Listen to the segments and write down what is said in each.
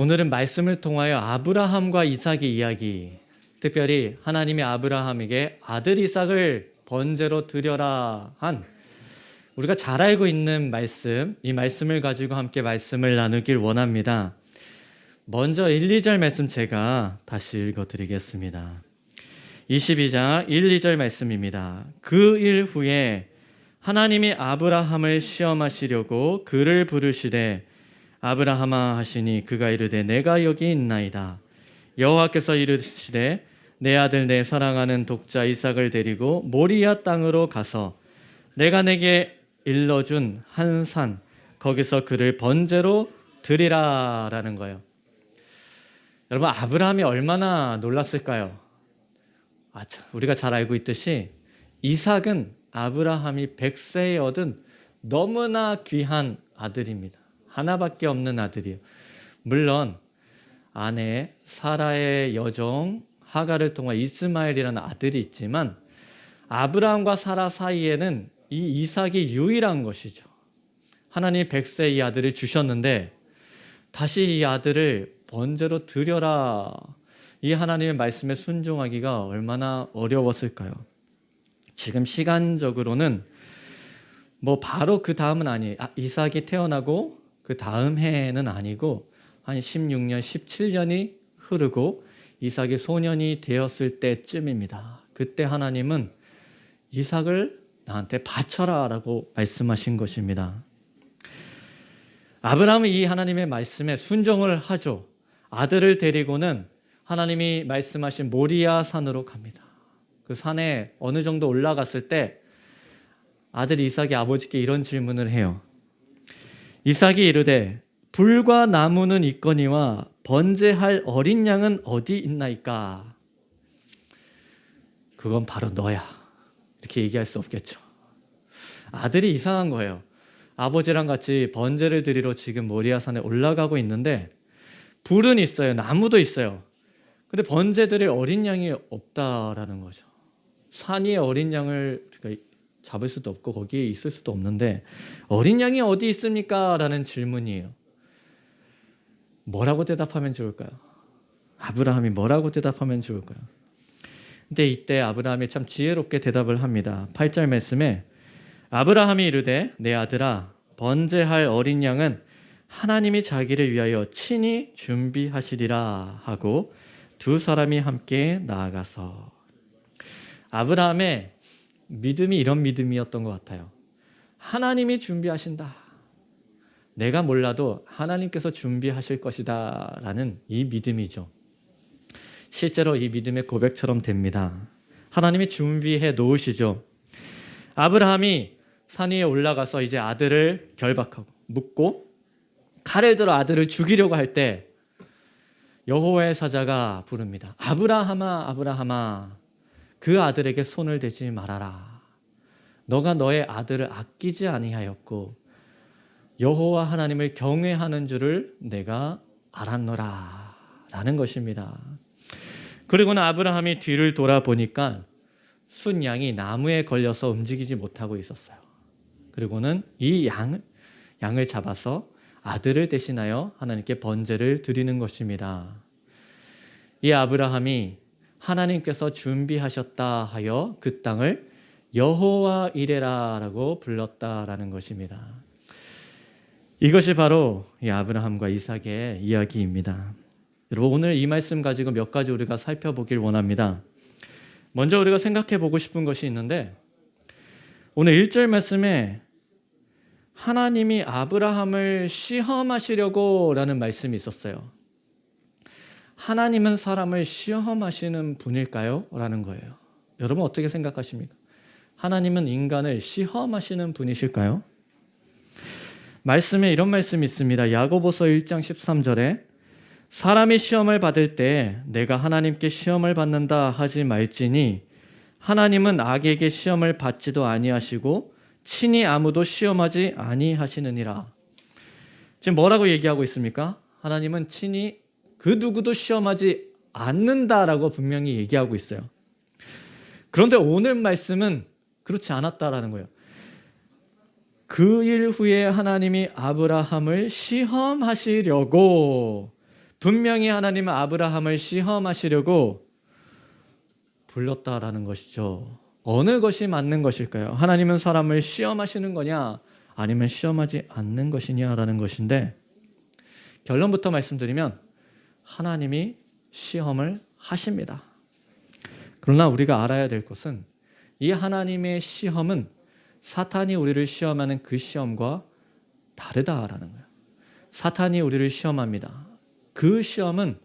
오늘은 말씀을 통하여 아브라함과 이삭의 이야기, 특별히 하나님의 아브라함에게 아들 이삭을 번제로 드려라 한 우리가 잘 알고 있는 말씀, 이 말씀을 가지고 함께 말씀을 나누길 원합니다. 먼저 1, 2절 말씀 제가 다시 읽어 드리겠습니다. 22장 1, 2절 말씀입니다. 그 일 후에 하나님이 아브라함을 시험하시려고 그를 부르시되 아브라함아 하시니 그가 이르되 내가 여기 있나이다. 여호와께서 이르시되 내 아들 내 사랑하는 독자 이삭을 데리고 모리아 땅으로 가서 내가 내게 일러준 한 산 거기서 그를 번제로 드리라라는 거예요. 여러분 아브라함이 얼마나 놀랐을까요? 아, 참, 우리가 잘 알고 있듯이 이삭은 아브라함이 100세에 얻은 너무나 귀한 아들입니다. 하나밖에 없는 아들이에요. 물론 아내 사라의 여종 하가를 통한 이스마엘이라는 아들이 있지만 아브라함과 사라 사이에는 이 이삭이 유일한 것이죠. 하나님 100세 이 아들을 주셨는데 다시 이 아들을 번제로 드려라. 이 하나님의 말씀에 순종하기가 얼마나 어려웠을까요? 지금 시간적으로는 뭐 바로 그 다음은 아니 아, 이삭이 태어나고 그 다음 해는 아니고 한 16년, 17년이 흐르고 이삭이 소년이 되었을 때쯤입니다. 그때 하나님은 이삭을 나한테 바쳐라라고 말씀하신 것입니다. 아브라함은 이 하나님의 말씀에 순종을 하죠. 아들을 데리고는 하나님이 말씀하신 모리아 산으로 갑니다. 그 산에 어느 정도 올라갔을 때 아들 이삭이 아버지께 이런 질문을 해요. 이삭이 이르되 불과 나무는 있거니와 번제할 어린 양은 어디 있나이까? 그건 바로 너야. 이렇게 얘기할 수 없겠죠. 아들이 이상한 거예요. 아버지랑 같이 번제를 드리러 지금 모리아산에 올라가고 있는데 불은 있어요. 나무도 있어요. 근데 번제 드릴 어린 양이 없다라는 거죠. 산 위에 어린 양을 그러니까 잡을 수도 없고 거기에 있을 수도 없는데 어린 양이 어디 있습니까? 라는 질문이에요. 뭐라고 대답하면 좋을까요? 아브라함이 뭐라고 대답하면 좋을까요? 근데 이때 아브라함이 참 지혜롭게 대답을 합니다. 8절 말씀에 아브라함이 이르되 내 아들아 번제할 어린 양은 하나님이 자기를 위하여 친히 준비하시리라 하고 두 사람이 함께 나아가서 아브라함의 믿음이 이런 믿음이었던 것 같아요. 하나님이 준비하신다. 내가 몰라도 하나님께서 준비하실 것이다. 라는 이 믿음이죠. 실제로 이 믿음의 고백처럼 됩니다. 하나님이 준비해 놓으시죠. 아브라함이 산 위에 올라가서 이제 아들을 결박하고 묻고 칼을 들어 아들을 죽이려고 할 때 여호와의 사자가 부릅니다. 아브라함아 아브라함아 그 아들에게 손을 대지 말아라. 너가 너의 아들을 아끼지 아니하였고 여호와 하나님을 경외하는 줄을 내가 알았노라. 라는 것입니다. 그리고는 아브라함이 뒤를 돌아보니까 순 양이 나무에 걸려서 움직이지 못하고 있었어요. 그리고는 이 양, 양을 잡아서 아들을 대신하여 하나님께 번제를 드리는 것입니다. 이 아브라함이 하나님께서 준비하셨다 하여 그 땅을 여호와 이레라라고 불렀다라는 것입니다. 이것이 바로 이 아브라함과 이삭의 이야기입니다. 여러분 오늘 이 말씀 가지고 몇 가지 우리가 살펴보길 원합니다. 먼저 우리가 생각해 보고 싶은 것이 있는데 오늘 1절 말씀에 하나님이 아브라함을 시험하시려고 라는 말씀이 있었어요. 하나님은 사람을 시험하시는 분일까요? 라는 거예요. 여러분 어떻게 생각하십니까? 하나님은 인간을 시험하시는 분이실까요? 말씀에 이런 말씀이 있습니다. 야고보서 1장 13절에 사람이 시험을 받을 때 내가 하나님께 시험을 받는다 하지 말지니 하나님은 악에게 시험을 받지도 아니하시고 친히 아무도 시험하지 아니하시느니라. 지금 뭐라고 얘기하고 있습니까? 하나님은 친히 그 누구도 시험하지 않는다라고 분명히 얘기하고 있어요. 그런데 오늘 말씀은 그렇지 않았다라는 거예요. 그 일 후에 하나님이 아브라함을 시험하시려고 분명히 하나님은 아브라함을 시험하시려고 불렀다라는 것이죠. 어느 것이 맞는 것일까요? 하나님은 사람을 시험하시는 거냐, 아니면 시험하지 않는 것이냐라는 것인데 결론부터 말씀드리면 하나님이 시험을 하십니다. 그러나 우리가 알아야 될 것은 이 하나님의 시험은 사탄이 우리를 시험하는 그 시험과 다르다라는 거예요. 사탄이 우리를 시험합니다. 그 시험은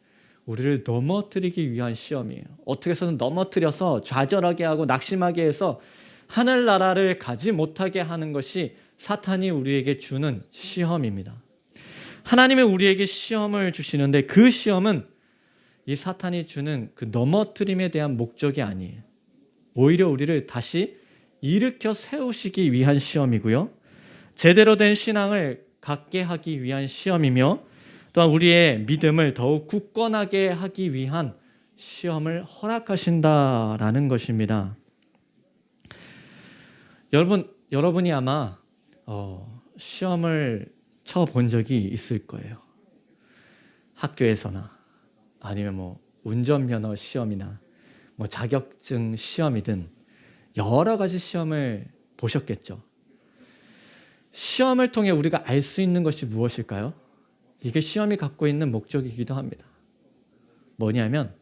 우리를 넘어뜨리기 위한 시험이에요. 어떻게 해서든 넘어뜨려서 좌절하게 하고 낙심하게 해서 하늘나라를 가지 못하게 하는 것이 사탄이 우리에게 주는 시험입니다. 하나님이 우리에게 시험을 주시는데 그 시험은 이 사탄이 주는 그 넘어뜨림에 대한 목적이 아니에요. 오히려 우리를 다시 일으켜 세우시기 위한 시험이고요. 제대로 된 신앙을 갖게 하기 위한 시험이며 또한 우리의 믿음을 더욱 굳건하게 하기 위한 시험을 허락하신다라는 것입니다. 여러분, 여러분이 아마 어, 시험을 쳐본 적이 있을 거예요. 학교에서나 아니면 뭐 운전면허 시험이나 뭐 자격증 시험이든 여러 가지 시험을 보셨겠죠. 시험을 통해 우리가 알 수 있는 것이 무엇일까요? 이게 시험이 갖고 있는 목적이기도 합니다. 뭐냐면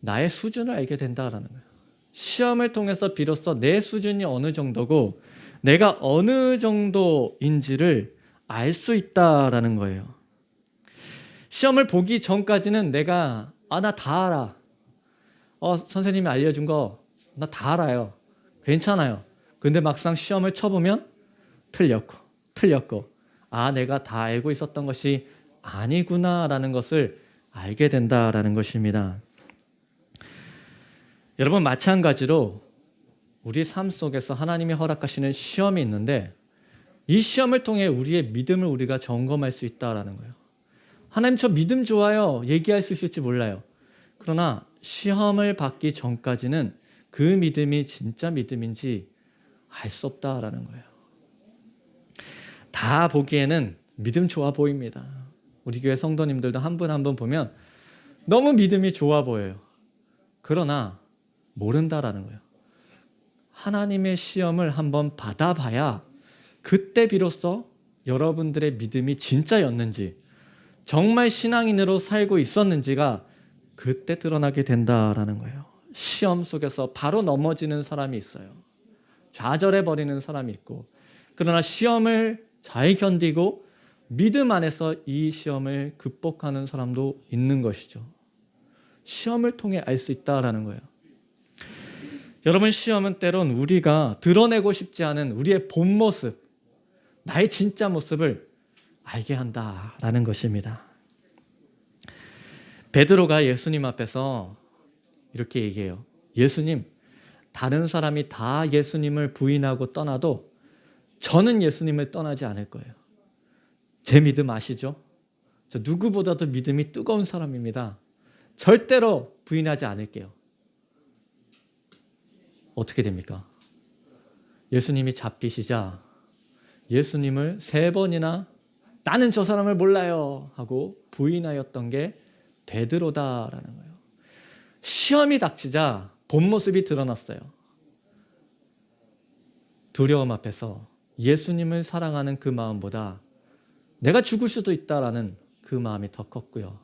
나의 수준을 알게 된다라는 거예요. 시험을 통해서 비로소 내 수준이 어느 정도고 내가 어느 정도인지를 알 수 있다라는 거예요. 시험을 보기 전까지는 내가 아 나 다 알아. 어 선생님이 알려준 거 나 다 알아요. 괜찮아요. 근데 막상 시험을 쳐보면 틀렸고 틀렸고 아 내가 다 알고 있었던 것이 아니구나라는 것을 알게 된다라는 것입니다. 여러분 마찬가지로 우리 삶 속에서 하나님이 허락하시는 시험이 있는데 이 시험을 통해 우리의 믿음을 우리가 점검할 수 있다라는 거예요. 하나님 저 믿음 좋아요. 얘기할 수 있을지 몰라요. 그러나 시험을 받기 전까지는 그 믿음이 진짜 믿음인지 알 수 없다라는 거예요. 다 보기에는 믿음 좋아 보입니다. 우리 교회 성도님들도 한 분 한 분 보면 너무 믿음이 좋아 보여요. 그러나 모른다라는 거예요. 하나님의 시험을 한번 받아봐야 그때 비로소 여러분들의 믿음이 진짜였는지 정말 신앙인으로 살고 있었는지가 그때 드러나게 된다라는 거예요. 시험 속에서 바로 넘어지는 사람이 있어요. 좌절해 버리는 사람이 있고 그러나 시험을 잘 견디고 믿음 안에서 이 시험을 극복하는 사람도 있는 것이죠. 시험을 통해 알 수 있다라는 거예요. 여러분 시험은 때론 우리가 드러내고 싶지 않은 우리의 본 모습, 나의 진짜 모습을 알게 한다라는 것입니다. 베드로가 예수님 앞에서 이렇게 얘기해요. 예수님, 다른 사람이 다 예수님을 부인하고 떠나도 저는 예수님을 떠나지 않을 거예요. 제 믿음 아시죠? 저 누구보다도 믿음이 뜨거운 사람입니다. 절대로 부인하지 않을게요. 어떻게 됩니까? 예수님이 잡히시자 예수님을 세 번이나 나는 저 사람을 몰라요 하고 부인하였던 게 베드로다라는 거예요. 시험이 닥치자 본 모습이 드러났어요. 두려움 앞에서 예수님을 사랑하는 그 마음보다 내가 죽을 수도 있다라는 그 마음이 더 컸고요.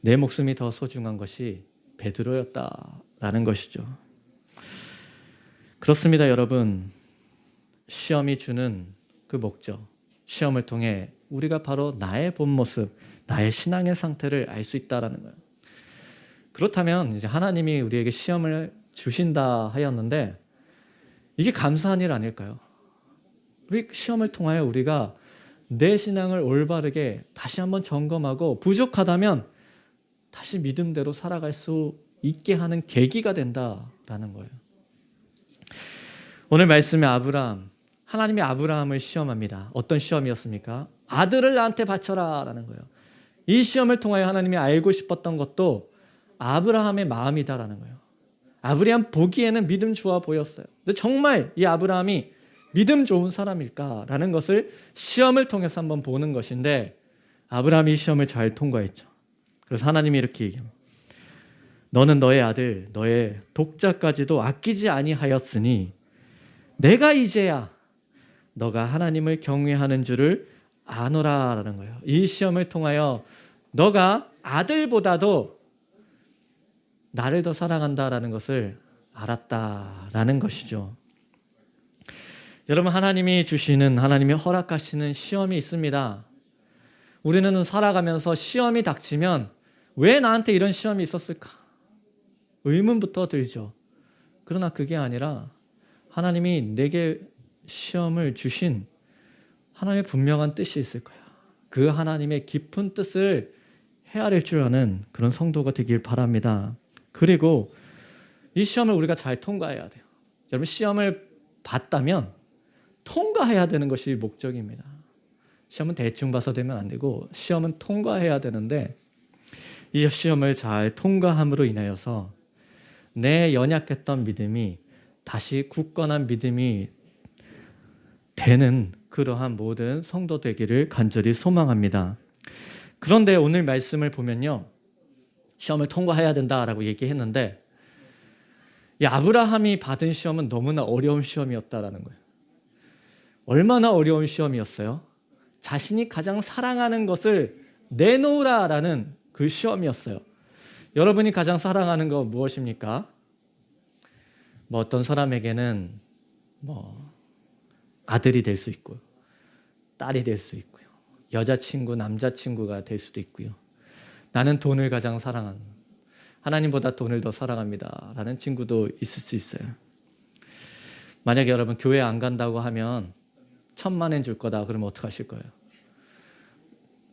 내 목숨이 더 소중한 것이 베드로였다라는 것이죠. 그렇습니다, 여러분. 시험이 주는 그 목적, 시험을 통해 우리가 바로 나의 본 모습, 나의 신앙의 상태를 알 수 있다라는 거예요. 그렇다면 이제 하나님이 우리에게 시험을 주신다 하였는데 이게 감사한 일 아닐까요? 우리 시험을 통하여 우리가 내 신앙을 올바르게 다시 한번 점검하고 부족하다면 다시 믿음대로 살아갈 수 있게 하는 계기가 된다라는 거예요. 오늘 말씀에 아브라함 하나님이 아브라함을 시험합니다. 어떤 시험이었습니까? 아들을 나한테 바쳐라라는 거예요. 이 시험을 통하여 하나님이 알고 싶었던 것도 아브라함의 마음이다라는 거예요. 아브라함 보기에는 믿음 좋아 보였어요. 근데 정말 이 아브라함이 믿음 좋은 사람일까라는 것을 시험을 통해서 한번 보는 것인데 아브라함이 시험을 잘 통과했죠. 그래서 하나님이 이렇게 얘기합니다. 너는 너의 아들, 너의 독자까지도 아끼지 아니하였으니 내가 이제야 너가 하나님을 경외하는 줄을 아노라라는 거예요. 이 시험을 통하여 너가 아들보다도 나를 더 사랑한다라는 것을 알았다라는 것이죠. 여러분 하나님이 주시는 하나님이 허락하시는 시험이 있습니다. 우리는 살아가면서 시험이 닥치면 왜 나한테 이런 시험이 있었을까? 의문부터 들죠. 그러나 그게 아니라 하나님이 내게 시험을 주신 하나님의 분명한 뜻이 있을 거야. 그 하나님의 깊은 뜻을 헤아릴 줄 아는 그런 성도가 되길 바랍니다. 그리고 이 시험을 우리가 잘 통과해야 돼요. 여러분 시험을 봤다면 통과해야 되는 것이 목적입니다. 시험은 대충 봐서 되면 안 되고 시험은 통과해야 되는데 이 시험을 잘 통과함으로 인하여서 내 연약했던 믿음이 다시 굳건한 믿음이 되는 그러한 모든 성도 되기를 간절히 소망합니다. 그런데 오늘 말씀을 보면요. 시험을 통과해야 된다라고 얘기했는데 이 아브라함이 받은 시험은 너무나 어려운 시험이었다라는 거예요. 얼마나 어려운 시험이었어요? 자신이 가장 사랑하는 것을 내놓으라라는 그 시험이었어요. 여러분이 가장 사랑하는 거 무엇입니까? 뭐 어떤 사람에게는 뭐 아들이 될 수 있고 딸이 될 수 있고요. 여자친구, 남자친구가 될 수도 있고요. 나는 돈을 가장 사랑하는 하나님보다 돈을 더 사랑합니다. 라는 친구도 있을 수 있어요. 만약에 여러분 교회 안 간다고 하면 천만 원줄 거다. 그러면 어떡하실 거예요?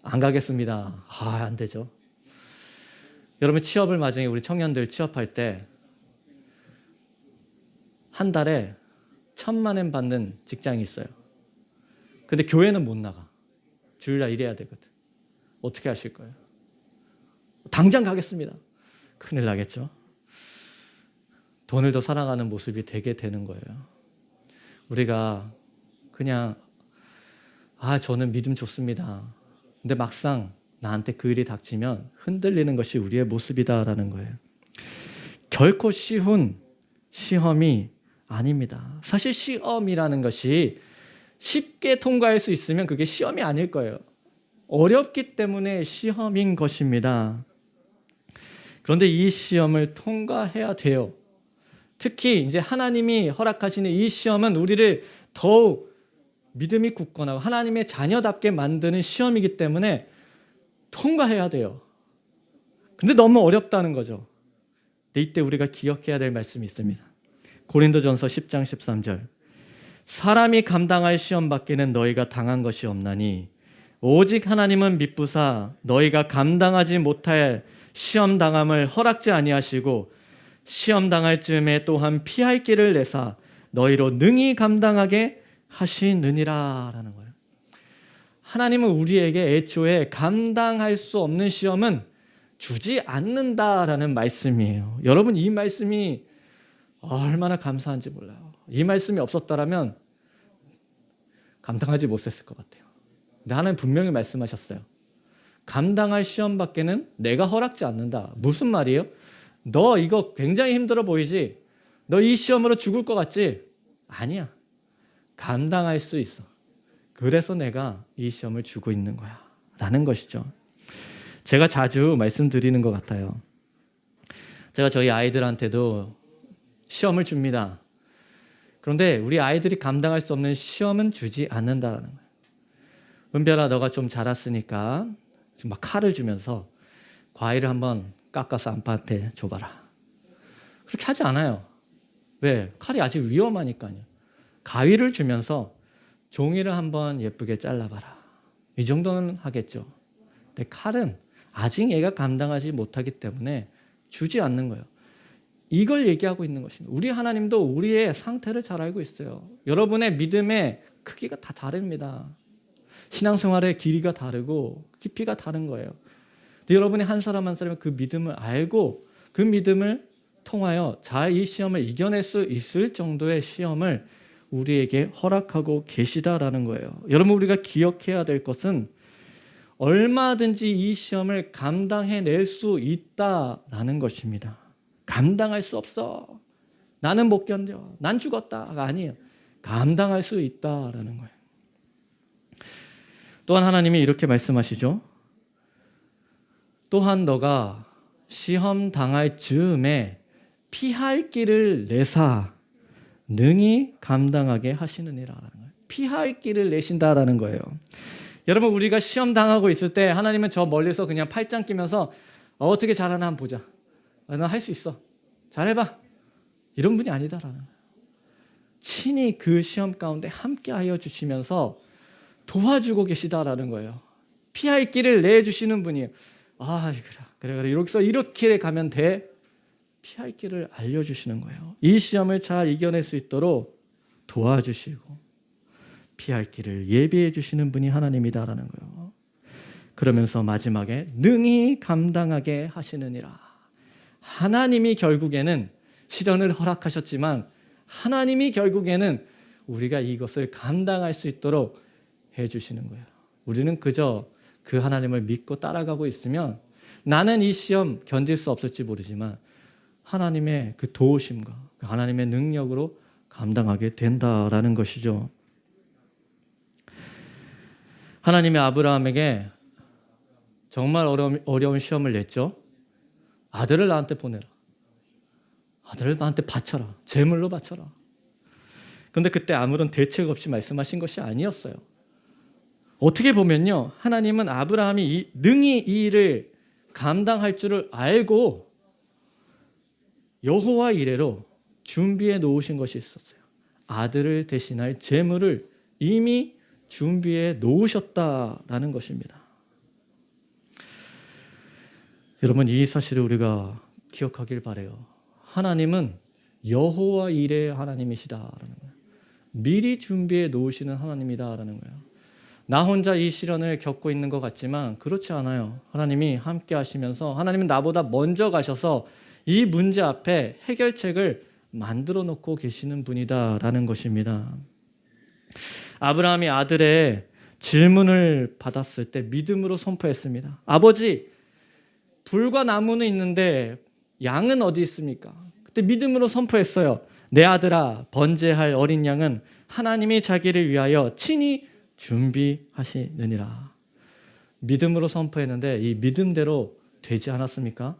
안 가겠습니다. 아, 안 되죠. 여러분 취업을 마중에 우리 청년들 취업할 때 한 달에 천만 원 받는 직장이 있어요. 근데 교회는 못 나가. 주일날 일해야 되거든. 어떻게 하실 거예요? 당장 가겠습니다. 큰일 나겠죠. 돈을 더 사랑하는 모습이 되게 되는 거예요. 우리가 그냥 아 저는 믿음 좋습니다. 근데 막상 나한테 그 일이 닥치면 흔들리는 것이 우리의 모습이다라는 거예요. 결코 쉬운 시험이 아닙니다. 사실 시험이라는 것이 쉽게 통과할 수 있으면 그게 시험이 아닐 거예요. 어렵기 때문에 시험인 것입니다. 그런데 이 시험을 통과해야 돼요. 특히 이제 하나님이 허락하시는 이 시험은 우리를 더욱 믿음이 굳건하고 하나님의 자녀답게 만드는 시험이기 때문에 통과해야 돼요. 근데 너무 어렵다는 거죠. 근데 이때 우리가 기억해야 될 말씀이 있습니다. 고린도전서 10장 13절. 사람이 감당할 시험 밖에는 너희가 당한 것이 없나니 오직 하나님은 미쁘사 너희가 감당하지 못할 시험 당함을 허락지 아니하시고 시험 당할 즈음에 또한 피할 길을 내사 너희로 능히 감당하게 하시느니라라는 거예요. 하나님은 우리에게 애초에 감당할 수 없는 시험은 주지 않는다라는 말씀이에요. 여러분 이 말씀이 얼마나 감사한지 몰라요. 이 말씀이 없었다라면 감당하지 못했을 것 같아요. 근데 하나님 분명히 말씀하셨어요. 감당할 시험 밖에는 내가 허락지 않는다. 무슨 말이에요? 너 이거 굉장히 힘들어 보이지? 너 이 시험으로 죽을 것 같지? 아니야. 감당할 수 있어. 그래서 내가 이 시험을 주고 있는 거야. 라는 것이죠. 제가 자주 말씀드리는 것 같아요. 제가 저희 아이들한테도 시험을 줍니다. 그런데 우리 아이들이 감당할 수 없는 시험은 주지 않는다는 거예요. 은별아, 너가 좀 자랐으니까 막 칼을 주면서 과일을 한번 깎아서 안빠한테 줘봐라. 그렇게 하지 않아요. 왜? 칼이 아직 위험하니까요. 가위를 주면서 종이를 한번 예쁘게 잘라봐라. 이 정도는 하겠죠. 근데 칼은 아직 얘가 감당하지 못하기 때문에 주지 않는 거예요. 이걸 얘기하고 있는 것입니다. 우리 하나님도 우리의 상태를 잘 알고 있어요. 여러분의 믿음의 크기가 다 다릅니다. 신앙생활의 길이가 다르고 깊이가 다른 거예요. 여러분이 한 사람 한 사람이 그 믿음을 알고 그 믿음을 통하여 잘 이 시험을 이겨낼 수 있을 정도의 시험을 우리에게 허락하고 계시다라는 거예요. 여러분 우리가 기억해야 될 것은 얼마든지 이 시험을 감당해낼 수 있다라는 것입니다. 감당할 수 없어. 나는 못 견뎌. 난 죽었다가 아니에요. 감당할 수 있다라는 거예요. 또한 하나님이 이렇게 말씀하시죠. 또한 너가 시험 당할 즈음에 피할 길을 내사 능히 감당하게 하시느니라라는 거예요. 피할 길을 내신다라는 거예요. 여러분 우리가 시험 당하고 있을 때 하나님은 저 멀리서 그냥 팔짱 끼면서 어, 어떻게 잘하나 한번 보자. 아, 너할 수 있어. 잘해봐. 이런 분이 아니다라는. 친히 그 시험 가운데 함께하여 주시면서 도와주고 계시다라는 거예요. 피할 길을 내주시는 분이에요. 아 그래 그래 그래 이렇게 이렇게 가면 돼. 피할 길을 알려주시는 거예요. 이 시험을 잘 이겨낼 수 있도록 도와주시고 피할 길을 예비해 주시는 분이 하나님이다라는 거예요. 그러면서 마지막에 능히 감당하게 하시느니라. 하나님이 결국에는 시련을 허락하셨지만 하나님이 결국에는 우리가 이것을 감당할 수 있도록 해 주시는 거예요. 우리는 그저 그 하나님을 믿고 따라가고 있으면 나는 이 시험 견딜 수 없을지 모르지만 하나님의 그 도우심과 그 하나님의 능력으로 감당하게 된다라는 것이죠. 하나님이 아브라함에게 정말 어려운 시험을 냈죠. 아들을 나한테 보내라. 아들을 나한테 바쳐라. 제물로 바쳐라. 근데 그때 아무런 대책 없이 말씀하신 것이 아니었어요. 어떻게 보면요. 하나님은 아브라함이 이, 능히 이 일을 감당할 줄을 알고 여호와 이래로 준비해 놓으신 것이 있었어요. 아들을 대신할 제물을 이미 준비해 놓으셨다라는 것입니다. 여러분 이 사실을 우리가 기억하길 바래요. 하나님은 여호와 이레 하나님이시다라는 거예요. 미리 준비해 놓으시는 하나님이다라는 거예요. 나 혼자 이 시련을 겪고 있는 것 같지만 그렇지 않아요. 하나님이 함께 하시면서 하나님은 나보다 먼저 가셔서 이 문제 앞에 해결책을 만들어 놓고 계시는 분이다라는 것입니다. 아브라함이 아들의 질문을 받았을 때 믿음으로 선포했습니다. 아버지, 불과 나무는 있는데 양은 어디 있습니까? 그때 믿음으로 선포했어요. 내 아들아, 번제할 어린 양은 하나님이 자기를 위하여 친히 준비하시느니라. 믿음으로 선포했는데 이 믿음대로 되지 않았습니까?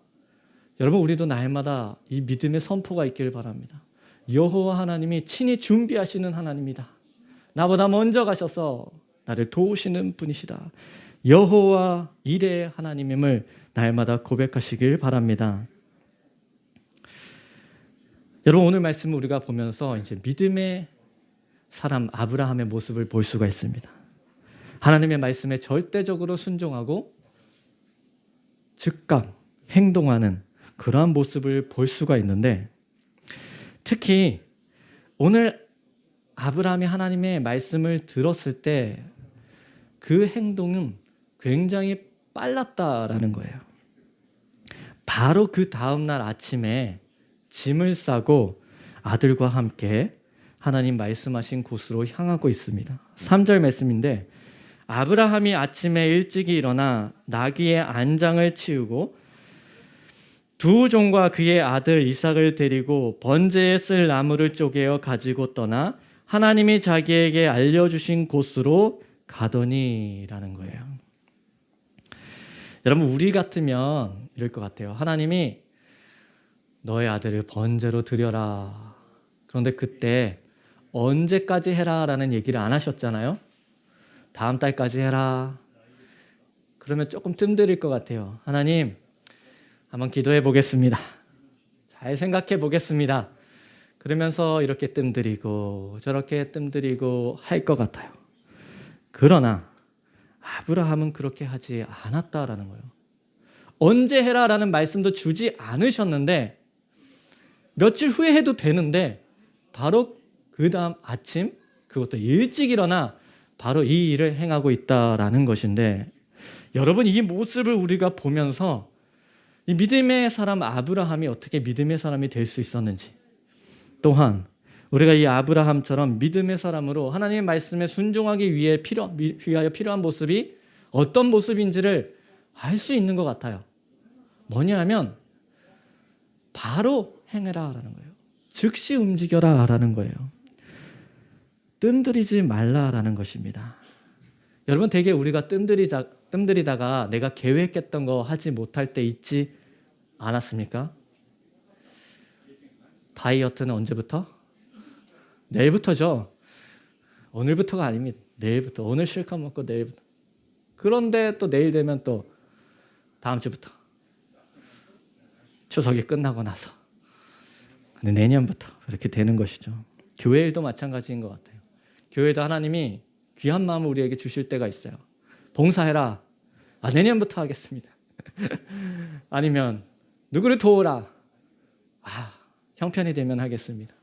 여러분 우리도 날마다 이 믿음의 선포가 있기를 바랍니다. 여호와 하나님이 친히 준비하시는 하나님이다. 나보다 먼저 가셔서 나를 도우시는 분이시다. 여호와 일의 하나님임을 날마다 고백하시길 바랍니다. 여러분 오늘 말씀을 우리가 보면서 이제 믿음의 사람 아브라함의 모습을 볼 수가 있습니다. 하나님의 말씀에 절대적으로 순종하고 즉각 행동하는 그러한 모습을 볼 수가 있는데 특히 오늘 아브라함이 하나님의 말씀을 들었을 때 그 행동은 굉장히 빨랐다라는 거예요. 바로 그 다음 날 아침에 짐을 싸고 아들과 함께 하나님 말씀하신 곳으로 향하고 있습니다. 3절 말씀인데 아브라함이 아침에 일찍이 일어나 나귀의 안장을 치우고 두 종과 그의 아들 이삭을 데리고 번제에 쓸 나무를 쪼개어 가지고 떠나 하나님이 자기에게 알려주신 곳으로 가더니라는 거예요. 여러분 우리 같으면 이럴 것 같아요. 하나님이 너의 아들을 번제로 드려라. 그런데 그때 언제까지 해라라는 얘기를 안 하셨잖아요. 다음 달까지 해라. 그러면 조금 뜸들일 것 같아요. 하나님, 한번 기도해 보겠습니다. 잘 생각해 보겠습니다. 그러면서 이렇게 뜸들이고 저렇게 뜸들이고 할 것 같아요. 그러나 아브라함은 그렇게 하지 않았다라는 거예요. 언제 해라라는 말씀도 주지 않으셨는데 며칠 후에 해도 되는데 바로 그 다음 아침 그것도 일찍 일어나 바로 이 일을 행하고 있다라는 것인데 여러분 이 모습을 우리가 보면서 이 믿음의 사람 아브라함이 어떻게 믿음의 사람이 될 수 있었는지 또한 우리가 이 아브라함처럼 믿음의 사람으로 하나님의 말씀에 순종하기 위해 필요, 위하여 필요한 모습이 어떤 모습인지를 알 수 있는 것 같아요. 뭐냐면 바로 행해라 라는 거예요. 즉시 움직여라 라는 거예요. 뜸들이지 말라 라는 것입니다. 여러분 되게 우리가 뜸들이자 뜸들이다가 내가 계획했던 거 하지 못할 때 있지 않았습니까? 다이어트는 언제부터? 내일부터죠. 오늘부터가 아닙니다. 내일부터. 오늘 실컷 먹고 내일부터. 그런데 또 내일 되면 또 다음 주부터. 추석이 끝나고 나서. 근데 내년부터 그렇게 되는 것이죠. 교회 일도 마찬가지인 것 같아요. 교회도 하나님이 귀한 마음을 우리에게 주실 때가 있어요. 봉사해라. 아, 내년부터 하겠습니다. 아니면 누구를 도우라. 아, 형편이 되면 하겠습니다.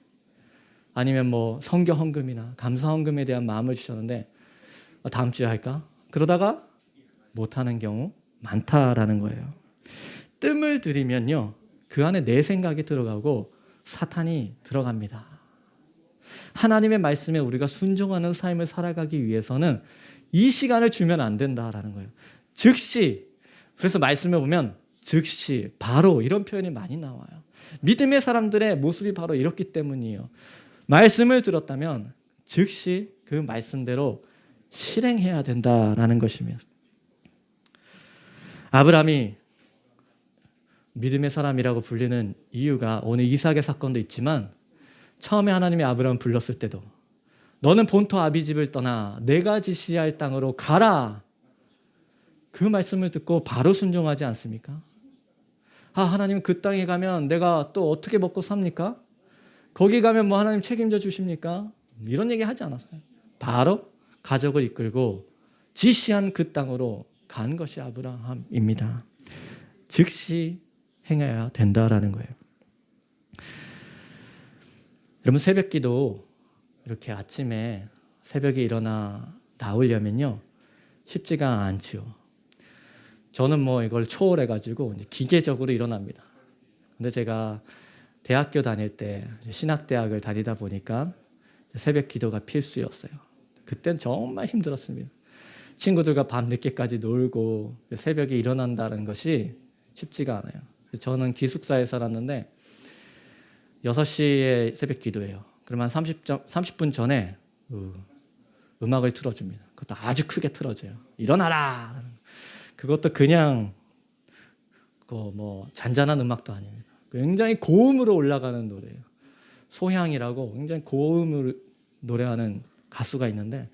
아니면 뭐 성교 헌금이나 감사 헌금에 대한 마음을 주셨는데 아, 다음 주에 할까? 그러다가 못 하는 경우 많다라는 거예요. 뜸을 들이면요. 그 안에 내 생각이 들어가고 사탄이 들어갑니다. 하나님의 말씀에 우리가 순종하는 삶을 살아가기 위해서는 이 시간을 주면 안 된다라는 거예요. 즉시 그래서 말씀에 보면 즉시 바로 이런 표현이 많이 나와요. 믿음의 사람들의 모습이 바로 이렇기 때문이에요. 말씀을 들었다면 즉시 그 말씀대로 실행해야 된다라는 것입니다. 아브라함이 믿음의 사람이라고 불리는 이유가 오늘 이삭의 사건도 있지만 처음에 하나님이 아브라함 불렀을 때도 너는 본토 아비집을 떠나 내가 지시할 땅으로 가라. 그 말씀을 듣고 바로 순종하지 않습니까? 아, 하나님 그 땅에 가면 내가 또 어떻게 먹고 삽니까? 거기 가면 뭐 하나님 책임져 주십니까? 이런 얘기 하지 않았어요. 바로 가족을 이끌고 지시한 그 땅으로 간 것이 아브라함입니다. 즉시 행해야 된다라는 거예요. 여러분 새벽 기도 이렇게 아침에 새벽에 일어나 나오려면요 쉽지가 않지요. 저는 뭐 이걸 초월해 가지고 기계적으로 일어납니다. 근데 제가 대학교 다닐 때 신학대학을 다니다 보니까 새벽 기도가 필수였어요. 그땐 정말 힘들었습니다. 친구들과 밤 늦게까지 놀고 새벽에 일어난다는 것이 쉽지가 않아요. 저는 기숙사에 살았는데 6시에 새벽 기도예요. 그러면 30, 30분 전에 음악을 틀어줍니다. 그것도 아주 크게 틀어줘요. 일어나라! 그것도 그냥 그 뭐 잔잔한 음악도 아닙니다. 굉장히 고음으로 올라가는 노래예요. 소향이라고 굉장히 고음으로 노래하는 가수가 있는데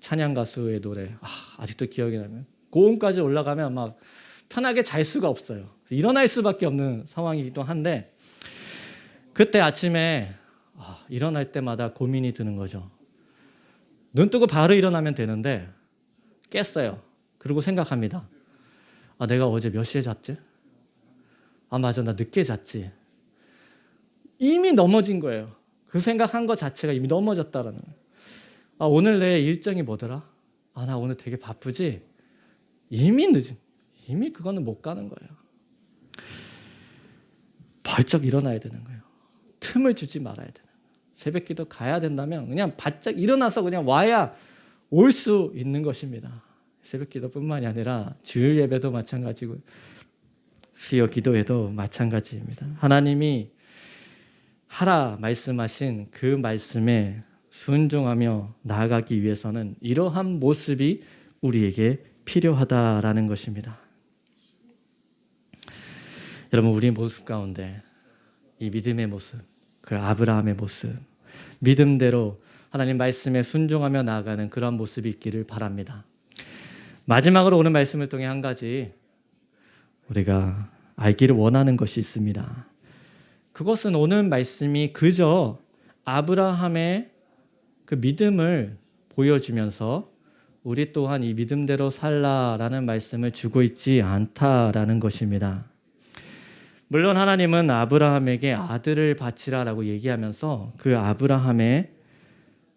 찬양 가수의 노래 아, 아직도 기억이 나면 고음까지 올라가면 막 편하게 잘 수가 없어요. 일어날 수밖에 없는 상황이기도 한데 그때 아침에 아, 일어날 때마다 고민이 드는 거죠. 눈 뜨고 바로 일어나면 되는데 깼어요. 그리고 생각합니다. 아, 내가 어제 몇 시에 잤지? 아, 맞아. 나 늦게 잤지. 이미 넘어진 거예요. 그 생각한 것 자체가 이미 넘어졌다라는. 아, 오늘 내 일정이 뭐더라? 아, 나 오늘 되게 바쁘지? 이미 늦은, 이미 그거는 못 가는 거예요. 벌쩍 일어나야 되는 거예요. 틈을 주지 말아야 되는. 새벽 기도 가야 된다면 그냥 바짝 일어나서 그냥 와야 올 수 있는 것입니다. 새벽 기도뿐만이 아니라 주일 예배도 마찬가지고 수요 기도에도 마찬가지입니다. 하나님이 하라 말씀하신 그 말씀에 순종하며 나아가기 위해서는 이러한 모습이 우리에게 필요하다라는 것입니다. 여러분 우리 모습 가운데 이 믿음의 모습, 그 아브라함의 모습, 믿음대로 하나님 말씀에 순종하며 나아가는 그런 모습이 있기를 바랍니다. 마지막으로 오는 말씀을 통해 한 가지 우리가 알기를 원하는 것이 있습니다. 그것은 오늘 말씀이 그저 아브라함의 그 믿음을 보여주면서 우리 또한 이 믿음대로 살라라는 말씀을 주고 있지 않다라는 것입니다. 물론 하나님은 아브라함에게 아들을 바치라라고 얘기하면서 그 아브라함의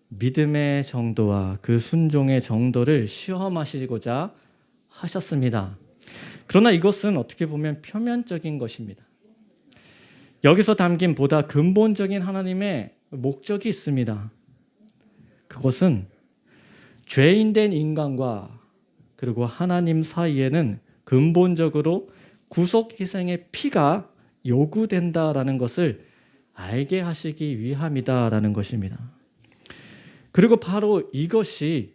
믿음의 정도와 그 순종의 정도를 시험하시고자 하셨습니다. 그러나 이것은 어떻게 보면 표면적인 것입니다. 여기서 담긴 보다 근본적인 하나님의 목적이 있습니다. 그것은 죄인된 인간과 그리고 하나님 사이에는 근본적으로 구속 희생의 피가 요구된다라는 것을 알게 하시기 위함이다라는 것입니다. 그리고 바로 이것이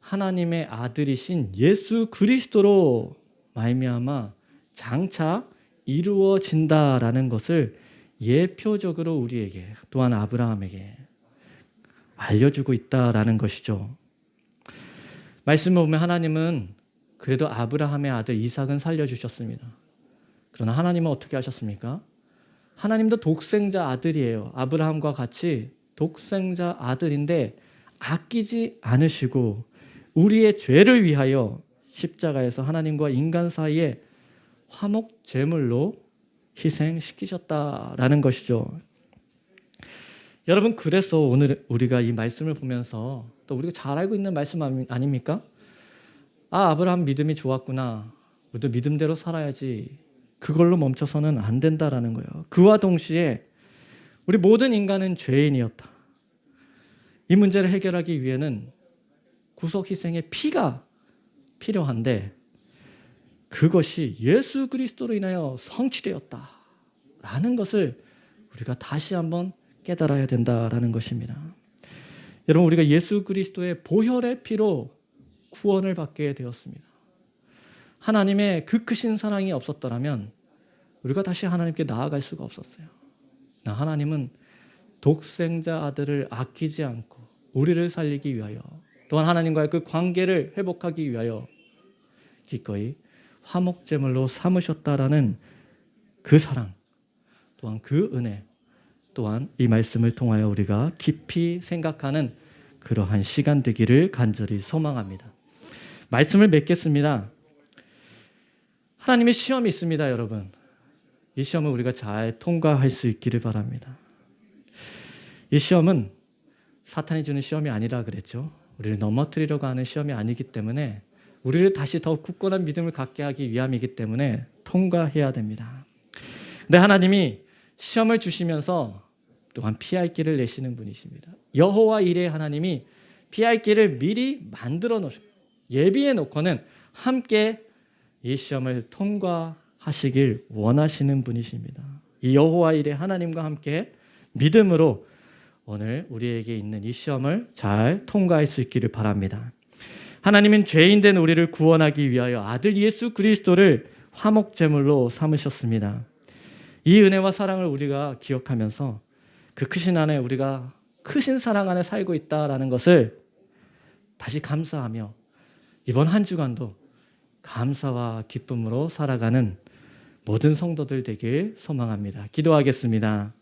하나님의 아들이신 예수 그리스도로 말미암아 장차 이루어진다라는 것을 예표적으로 우리에게 또한 아브라함에게 알려주고 있다라는 것이죠. 말씀을 보면 하나님은 그래도 아브라함의 아들 이삭은 살려주셨습니다. 그러나 하나님은 어떻게 하셨습니까? 하나님도 독생자 아들이에요. 아브라함과 같이 독생자 아들인데 아끼지 않으시고 우리의 죄를 위하여 십자가에서 하나님과 인간 사이에 화목 제물로 희생시키셨다라는 것이죠. 여러분 그래서 오늘 우리가 이 말씀을 보면서 또 우리가 잘 알고 있는 말씀 아닙니까? 아 아브라함 믿음이 좋았구나. 우리도 믿음대로 살아야지. 그걸로 멈춰서는 안 된다라는 거예요. 그와 동시에 우리 모든 인간은 죄인이었다. 이 문제를 해결하기 위해는 구속 희생의 피가 필요한데 그것이 예수 그리스도로 인하여 성취되었다 라는 것을 우리가 다시 한번 깨달아야 된다라는 것입니다. 여러분 우리가 예수 그리스도의 보혈의 피로 구원을 받게 되었습니다. 하나님의 그 크신 사랑이 없었더라면 우리가 다시 하나님께 나아갈 수가 없었어요. 나 하나님은 독생자 아들을 아끼지 않고 우리를 살리기 위하여 또한 하나님과의 그 관계를 회복하기 위하여 기꺼이 화목제물로 삼으셨다라는 그 사랑 또한 그 은혜 또한 이 말씀을 통하여 우리가 깊이 생각하는 그러한 시간 되기를 간절히 소망합니다. 말씀을 맺겠습니다. 하나님의 시험이 있습니다, 여러분. 이 시험을 우리가 잘 통과할 수 있기를 바랍니다. 이 시험은 사탄이 주는 시험이 아니라 그랬죠. 우리를 넘어뜨리려고 하는 시험이 아니기 때문에 우리를 다시 더 굳건한 믿음을 갖게 하기 위함이기 때문에 통과해야 됩니다. 근데 하나님이 시험을 주시면서 또한 피할 길을 내시는 분이십니다. 여호와 일의 하나님이 피할 길을 미리 만들어 놓으 예비해 놓고는 함께 이 시험을 통과하시길 원하시는 분이십니다. 이 여호와 일의 하나님과 함께 믿음으로 오늘 우리에게 있는 이 시험을 잘 통과할 수 있기를 바랍니다. 하나님은 죄인된 우리를 구원하기 위하여 아들 예수 그리스도를 화목 제물로 삼으셨습니다. 이 은혜와 사랑을 우리가 기억하면서 그 크신 안에 우리가 크신 사랑 안에 살고 있다라는 것을 다시 감사하며 이번 한 주간도 감사와 기쁨으로 살아가는 모든 성도들 되길 소망합니다. 기도하겠습니다.